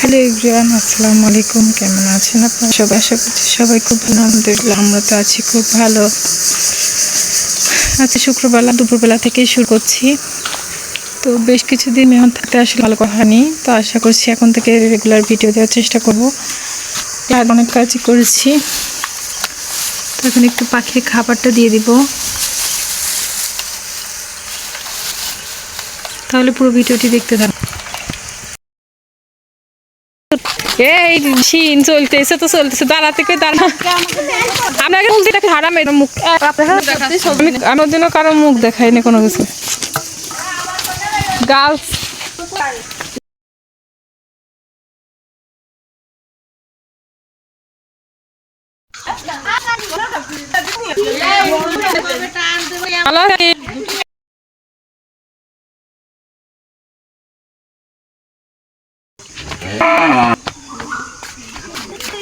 Hello everyone, আসসালামু আলাইকুম, কেমন আছেন আপনারা? সবাই আশা করছি সবাই খুব ভালো, আলহামদুলিল্লাহ আমরা তো আছি খুব ভালো। আচ্ছা শুক্রবেলা, দুপুরবেলা থেকেই শুরু করছি। তো বেশ কিছুদিন মেহমান থাকতে আসলে ভালো কথা নেই তো আশা করছি এখন থেকে রেগুলার ভিডিও দেওয়ার চেষ্টা করব। আর অনেক কাজই করেছি। তো এখন একটু পাখির খাবারটা দিয়ে দিব। তাহলে পুরো ভিডিওটি দেখতে থাকুন। এই শিন চলতেছে, তো চলতেছে দাঁড়া। থেকে দাঁড়া আপনাকে হারাম মুখ। আমি ওর জন্য কারও মুখ দেখাইনি কোনো কিছু। গার্লস ভালো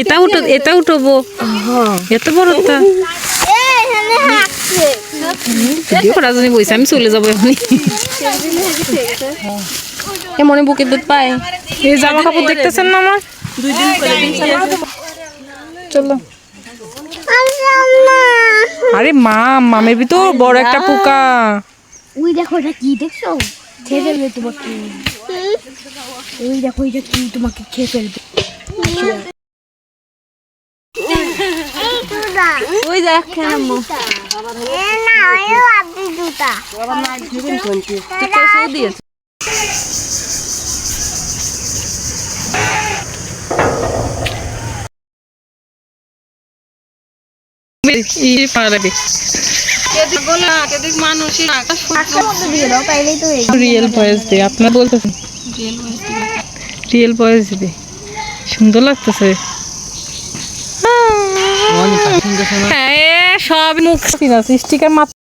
এটা এটা আমি চলে যাব মনে বুকের দুধ পায়। জামা কাপড় দেখতেছেন না আমার? চলো। আরে মা মামের ভিতর বড় একটা পোকা। ওই দেখো এটা কি দেখছ? খেয়ে ফেলবে তোমাকে। ওই দেখো এটা কি তোমাকে খেয়ে ফেলবে। ওই দেখ দাও তাইলেই হয়ে রিয়েল ভয়েস দে আপনার বলতেছেন? রিয়েল ভয়েস সুন্দর লাগতেছে। হ্যাঁ সব মুখ স্টিকার মাত্র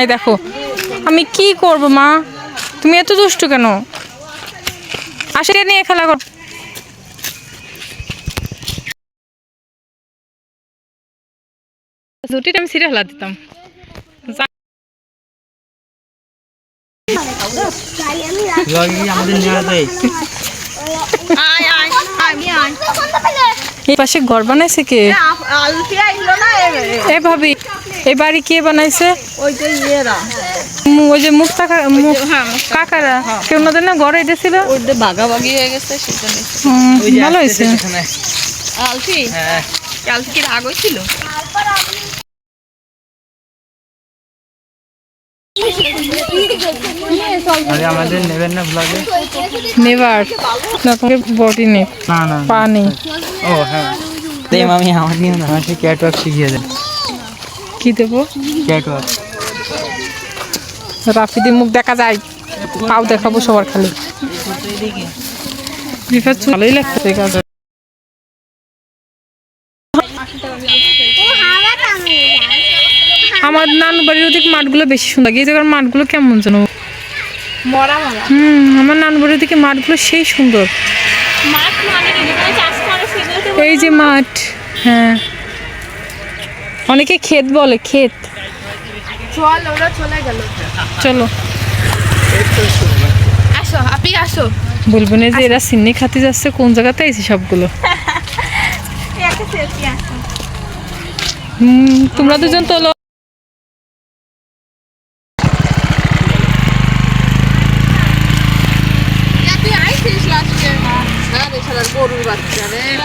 এই দেখো, আমি কি করব মা? তুমি এত দুষ্টু কেন? আসে নিয়ে খেলা কর। ছুটিটা আমি সিরিয়াল দিতাম। এই পাশে ঘর বানাইছে কে? এ ভাবি এই বাড়ি কে বানাইছে? ওই যে মুখ টাকা মুখ কাকারা কেউ ওনাদের না ঘরে এসেছিল ভাগাভাগি হয়ে গেছে ভালো হয়েছে। আলফি? হ্যাঁ। আলফি কি রাগ হয়েছিল? আরে আমাদের নেবেন না ব্লগে নেভার না তোমাকে বডি নেই না না পা নেই ও হ্যাঁ। তাই আমি আমার নিয়ে না আমাকে ক্যাট ওয়ার্ক শিখিয়ে দেন কি দেবো? ক্যাট রাফিদি মুখ দেখা যায়। পাও দেখাবো সবার খালি। ভালোই লাগছে। কাজ আমার নানু বাড়ির ওদিকে মাঠগুলো বেশি সুন্দর। লাগে এই জায়গার মাঠগুলো কেমন যেন? মরা মরা। হুম আমার নানু বাড়ির ওদিকে মাঠগুলো সেই সুন্দর। মানে এই যে মাঠ হ্যাঁ। অনেকে ক্ষেত বলে ক্ষেত। চল ওরা চলে গেল। চলো। আসো আপনি আসো। বলব না যে এরা সিন্নি খাতে যাচ্ছে কোন জায়গাতে আইছে সবগুলো? তোমরা দুজন তোলো।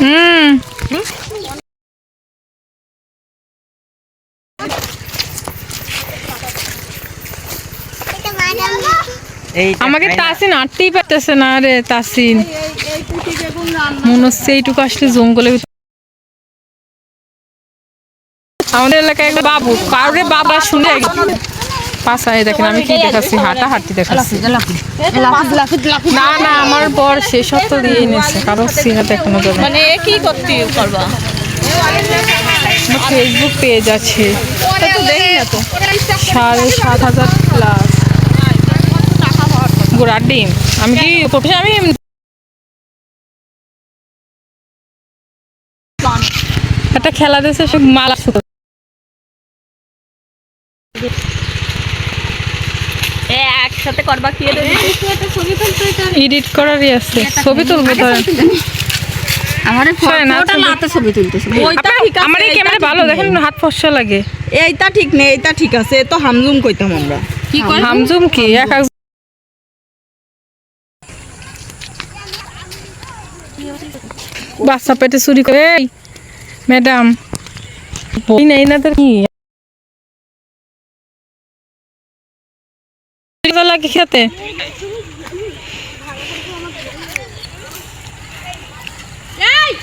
হুম আমাকে তাসিন আটতেই পারতেছে না রে তাসিন। মনে হচ্ছে এইটুকু আসলে জঙ্গলে আমাদের এলাকায় একটা বাবু কাউরে বাবা শুনে পাশায় দেখেন আমি কি দেখাচ্ছি? হাঁটা হাঁটি দেখাচ্ছি। না না আমার বর সে তো দিয়ে নিয়েছে। কারও দেখানো যাবে মানে কি করতে করবা? ফেসবুক পেজ আছে সাড়ে সাত হাজার প্লাস গোড়ার ডিম। আমি কি প্রফেশন আমি একটা খেলা দেশে সব মালা সুতো করবা কি এডিট করারই আছে ছবি তুলবো তো আমারে ফটোটা লাতে ছবি তুলতেছে। ওইটা ঠিক আছে, আমার এই ক্যামেরা ভালো দেখেন হাত ফসা লাগে। এইটা ঠিক নেই এইটা ঠিক আছে তো হামজুম কইতাম আমরা। কি হামজুম? কি? এক বাচ্চা পেটে চুরি করে এই ম্যাডাম। নেই না কি? aquí, fíjate. ¡Ay!